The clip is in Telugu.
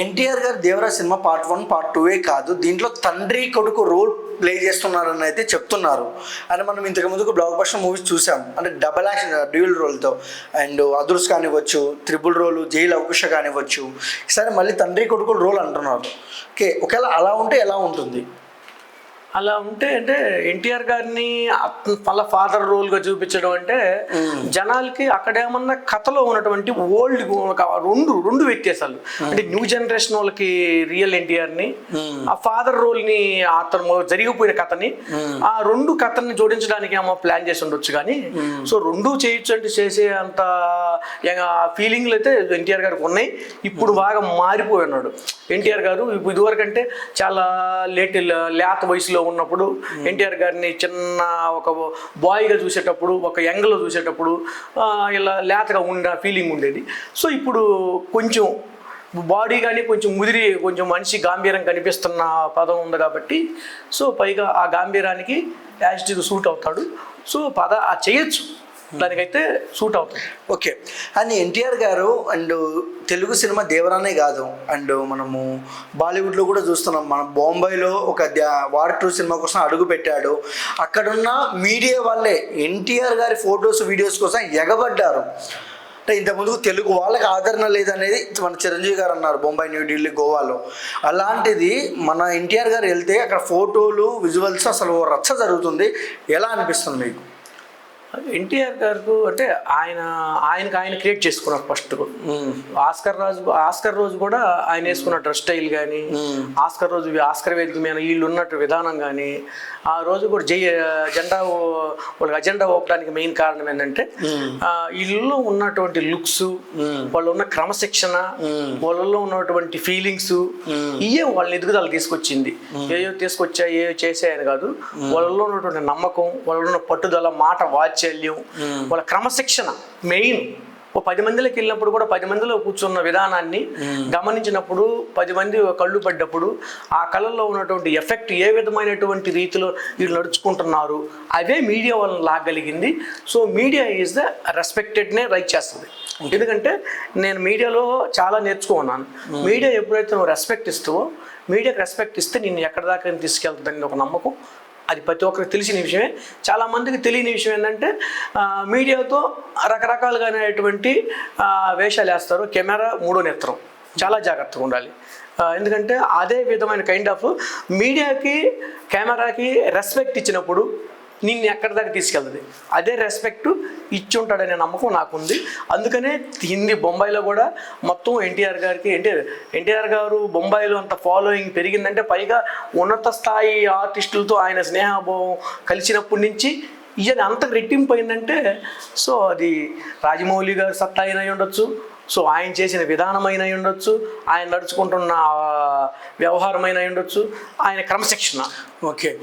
ఎన్టీఆర్ గారు Devara cinema part one part టూవే కాదు. దీంట్లో తండ్రి కొడుకు రోల్ ప్లే చేస్తున్నారని అయితే చెప్తున్నారు. అండ్ మనం ఇంతకు ముందుకు బ్లాక్ బస్టర్ మూవీస్ చూసాం. అంటే డబల్ యాక్షన్ డ్యూయల్ రోల్తో అండ్ అదుర్స్ కానివ్వచ్చు త్రిబుల్ రోల్ జైలు లవకుష కానివ్వచ్చు. ఈసారి మళ్ళీ తండ్రి కొడుకు రోల్ అంటున్నారు. ఓకే ఒకవేళ అలా ఉంటే ఎలా ఉంటుంది? అలా ఉంటే అంటే ఎన్టీఆర్ గారిని వాళ్ళ ఫాదర్ రోల్గా చూపించడం అంటే జనాలకి అక్కడ ఏమన్నా కథలో ఉన్నటువంటి ఓల్డ్ రెండు రెండు వ్యత్యాసాలు. అంటే న్యూ జనరేషన్ వాళ్ళకి రియల్ ఎన్టీఆర్ని ఆ ఫాదర్ రోల్ని అతను జరిగిపోయిన కథని ఆ రెండు కథని జోడించడానికి ఏమో ప్లాన్ చేసి ఉండొచ్చు కానీ సో రెండు చేయొచ్చు అంటే చేసే అంత ఫీలింగ్లు అయితే ఎన్టీఆర్ గారికి ఉన్నాయి. ఇప్పుడు బాగా మారిపోయి ఉన్నాడు. ఎన్టీఆర్ గారు ఇప్పుడు ఇదివరకు అంటే చాలా లేట్ లేత వయసులో ఉన్నప్పుడు ఎన్టీఆర్ గారిని చిన్న ఒక బాయ్గా చూసేటప్పుడు ఒక యంగ్లో చూసేటప్పుడు ఇలా లేతగా ఉన్న ఫీలింగ్ ఉండేది. సో ఇప్పుడు కొంచెం బాడీ కానీ కొంచెం ముదిరి కొంచెం మనిషి గాంభీర్యం కనిపిస్తున్న పదం ఉంది కాబట్టి సో పైగా ఆ గాంభీర్యానికి యాజిటీగా సూట్ అవుతాడు. సో పద ఆ చేయొచ్చు. దానికైతే సూట్ అవుతుంది. ఓకే. అండ్ ఎన్టీఆర్ గారు అండ్ తెలుగు సినిమా దేవరానే కాదు. అండ్ మనము బాలీవుడ్లో కూడా చూస్తున్నాం. మన బొంబాయిలో ఒక వార్ టూ సినిమా కోసం అడుగు పెట్టాడు. అక్కడున్న మీడియా వాళ్ళే ఎన్టీఆర్ గారి ఫొటోస్ వీడియోస్ కోసం ఎగబడ్డారు. అంటే ఇంతకుముందు తెలుగు వాళ్ళకి ఆదరణ లేదనేది మన చిరంజీవి గారు అన్నారు బొంబాయి న్యూఢిల్లీ గోవాలో. అలాంటిది మన ఎన్టీఆర్ గారు వెళ్తే అక్కడ ఫోటోలు విజువల్స్ అసలు రచ్చ జరుగుతుంది. ఎలా అనిపిస్తుంది మీకు? ఎన్టీఆర్ గారు అంటే ఆయన ఆయనకు ఆయన క్రియేట్ చేసుకున్నారు ఫస్ట్. ఆస్కర్ రాజు ఆస్కర్ రోజు కూడా ఆయన వేసుకున్న డ్రెస్ స్టైల్ కానీ ఆస్కర్ రోజు ఆస్కర్ వేదిక మీద వీళ్ళు ఉన్నట్టు విధానం కానీ ఆ రోజు కూడా జై జెండా వాళ్ళకి అజెండా ఓపడానికి మెయిన్ కారణం ఏంటంటే ఆ, వీళ్ళలో ఉన్నటువంటి లుక్స్ వాళ్ళు ఉన్న క్రమశిక్షణ వాళ్ళలో ఉన్నటువంటి ఫీలింగ్స్ ఇవే వాళ్ళని ఎదుగుదల తీసుకొచ్చింది. ఏయో తీసుకొచ్చా ఏయో చేసాయని కాదు. వాళ్ళలో ఉన్నటువంటి నమ్మకం వాళ్ళలో ఉన్న పట్టుదల మాట వాచ్ వాత్సల్యం వాళ్ళ క్రమశిక్షణ మెయిన్. ఓ పది మందిలోకి వెళ్ళినప్పుడు కూడా పది మందిలో కూర్చున్న విధానాన్ని గమనించినప్పుడు పది మంది కళ్ళు పడ్డప్పుడు ఆ కళల్లో ఉన్నటువంటి ఎఫెక్ట్ ఏ విధమైనటువంటి రీతిలో వీళ్ళు నడుచుకుంటున్నారు అవే మీడియా వాళ్ళని లాగలిగింది. సో మీడియా ఈజ్ ద రెస్పెక్టెడ్నే రైట్ చేస్తుంది. ఎందుకంటే నేను మీడియాలో చాలా నేర్చుకున్నాను. మీడియా ఎప్పుడైతే నువ్వు రెస్పెక్ట్ ఇస్తావో మీడియాకి రెస్పెక్ట్ ఇస్తే నేను ఎక్కడ దాకా తీసుకెళ్తుందని ఒక నమ్మకం. అది ప్రతి ఒక్కరికి తెలిసిన విషయమే. చాలా మందికి తెలియని విషయం ఏంటంటే మీడియాతో రకరకాలుగా అనేటువంటి వేషాలు వేస్తారు. కెమెరా మూడో నేత్రం. చాలా జాగ్రత్తగా ఉండాలి. ఎందుకంటే అదే విధమైన కైండ్ ఆఫ్ మీడియాకి కెమెరాకి రెస్పెక్ట్ ఇచ్చినప్పుడు నిన్ను ఎక్కడి దాకా తీసుకెళ్తుంది? అదే రెస్పెక్ట్ ఇచ్చి ఉంటాడనే నమ్మకం నాకుంది. అందుకనే హిందీ బొంబాయిలో కూడా మొత్తం ఎన్టీఆర్ గారికి ఎన్టీఆర్ ఎన్టీఆర్ గారు బొంబాయిలో అంత ఫాలోయింగ్ పెరిగిందంటే పైగా ఉన్నత స్థాయి ఆర్టిస్టులతో ఆయన స్నేహభావం కలిసినప్పటి నుంచి ఇవన్నీ అంత రెట్టింపు అయిందంటే సో అది రాజమౌళి గారు సత్తా అయినా అయి ఉండొచ్చు. సో ఆయన చేసిన విధానమైన ఉండొచ్చు. ఆయన నడుచుకుంటున్న వ్యవహారమైన ఉండొచ్చు. ఆయన క్రమశిక్షణ. ఓకే.